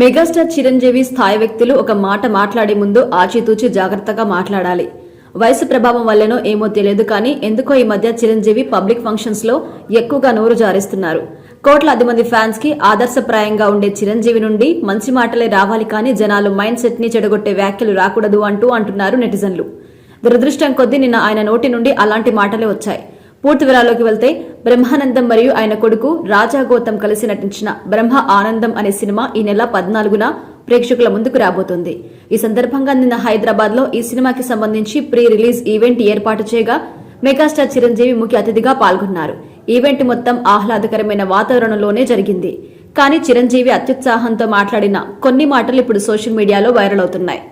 Megastar Chiranjeevi స్థాయి వ్యక్తులు ఒక మాట మాట్లాడే ముందు ఆచితూచి జాగ్రత్తగా మాట్లాడాలి. వయసు ప్రభావం వల్లనో ఏమో తెలియదు కానీ ఎందుకో ఈ మధ్య చిరంజీవి పబ్లిక్ ఫంక్షన్స్లో ఎక్కువగా నోరు జారిస్తున్నారు. కోట్లాది మంది ఫ్యాన్స్కి ఆదర్శప్రాయంగా ఉండే చిరంజీవి నుండి మంచి మాటలే రావాలి కానీ జనాలు మైండ్ సెట్ని చెడగొట్టే వ్యాఖ్యలు రాకూడదు అంటూ అంటున్నారు నెటిజన్లు. దురదృష్టం కొద్దీ నిన్న ఆయన నోటి నుండి అలాంటి మాటలే వచ్చాయి. పూర్తి వివరాల్లోకి వెళ్తే బ్రహ్మానందం మరియు ఆయన కొడుకు రాజా గౌతమ్ కలిసి నటించిన బ్రహ్మ ఆనందం అనే సినిమా ఈ నెల పద్నాలుగున ప్రేక్షకుల ముందుకు రాబోతుంది. ఈ సందర్భంగా నిన్న హైదరాబాద్లో ఈ సినిమాకి సంబంధించి ప్రీ రిలీజ్ ఈవెంట్ ఏర్పాటు చేయగా మెగాస్టార్ చిరంజీవి ముఖ్య అతిథిగా పాల్గొన్నారు. ఈవెంట్ మొత్తం ఆహ్లాదకరమైన వాతావరణంలోనే జరిగింది. కానీ చిరంజీవి అత్యుత్సాహంతో మాట్లాడిన కొన్ని మాటలు ఇప్పుడు సోషల్ మీడియాలో వైరల్ అవుతున్నాయి.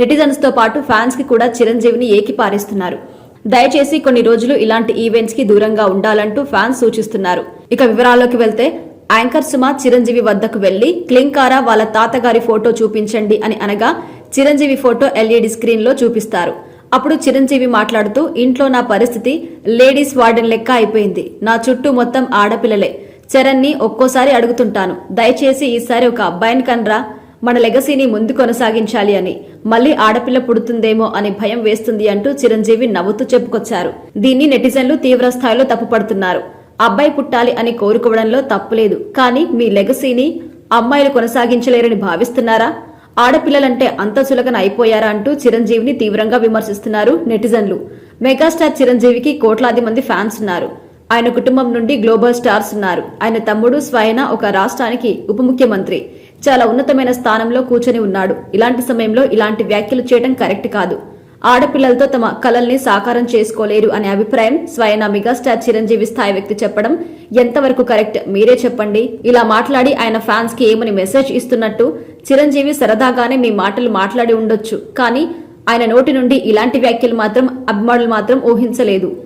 నెటిజన్స్తో పాటు ఫ్యాన్స్కి కూడా చిరంజీవిని ఏకిపారేస్తున్నారు. దయచేసి కొన్ని రోజులు ఇలాంటి ఈవెంట్స్కి దూరంగా ఉండాలంటూ ఫ్యాన్స్ సూచిస్తున్నారు. ఇక వివరాల్లోకి వెళ్తే యాంకర్ సుమ చిరంజీవి వద్దకు వెళ్ళి క్లింకారా వాళ్ళ తాతగారి ఫోటో చూపించండి అని అనగా చిరంజీవి ఫోటో ఎల్ఈడి స్క్రీన్లో చూపిస్తారు. అప్పుడు చిరంజీవి మాట్లాడుతూ ఇంట్లో నా పరిస్థితి లేడీస్ వార్డెన్ లెక్క అయిపోయింది. నా చుట్టూ మొత్తం ఆడపిల్లలే. చరణ్ని ఒక్కోసారి అడుగుతుంటాను. దయచేసి ఈసారి ఒక అబ్బాయిని కనరా. మన లెగసీని ముందు కొనసాగించాలి అని. మళ్ళీ ఆడపిల్ల పుడుతుందేమో అనే భయం వేస్తుంది అంటూ చిరంజీవి నవ్వుతూ చెప్పుకొచ్చారు. దీన్ని నెటిజన్లు తీవ్ర స్థాయిలో తప్పుపడుతున్నారు. అబ్బాయి పుట్టాలి అని కోరుకోవడంలో తప్పులేదు. కానీ మీ లెగసీని అమ్మాయిలు కొనసాగించలేరని భావిస్తున్నారా? ఆడపిల్లలంటే అంత చులకన అయిపోయారా అంటూ చిరంజీవిని తీవ్రంగా విమర్శిస్తున్నారు నెటిజన్లు. మెగాస్టార్ చిరంజీవికి కోట్లాది మంది ఫ్యాన్స్ ఉన్నారు. ఆయన కుటుంబం నుండి గ్లోబల్ స్టార్స్ ఉన్నారు. ఆయన తమ్ముడు స్వయన ఒక రాష్ట్రానికి ఉప ముఖ్యమంత్రి. చాలా ఉన్నతమైన స్థానంలో కూర్చొని ఉన్నాడు. ఇలాంటి సమయంలో ఇలాంటి వ్యాఖ్యలు చేయడం కరెక్ట్ కాదు. ఆడపిల్లలతో తమ కలల్ని సాకారం చేసుకోలేరు అనే అభిప్రాయం స్వయన మెగాస్టార్ చిరంజీవి స్థాయి వ్యక్తి చెప్పడం ఎంతవరకు కరెక్ట్? మీరే చెప్పండి. ఇలా మాట్లాడి ఆయన ఫ్యాన్స్కి ఏమని మెసేజ్ ఇస్తున్నట్టు చిరంజీవి సరదాగానే మీ మాటలు మాట్లాడి ఉండొచ్చు. కానీ ఆయన నోటి నుండి ఇలాంటి వ్యాఖ్యలు మాత్రం అభిమానులు మాత్రం ఊహించలేదు.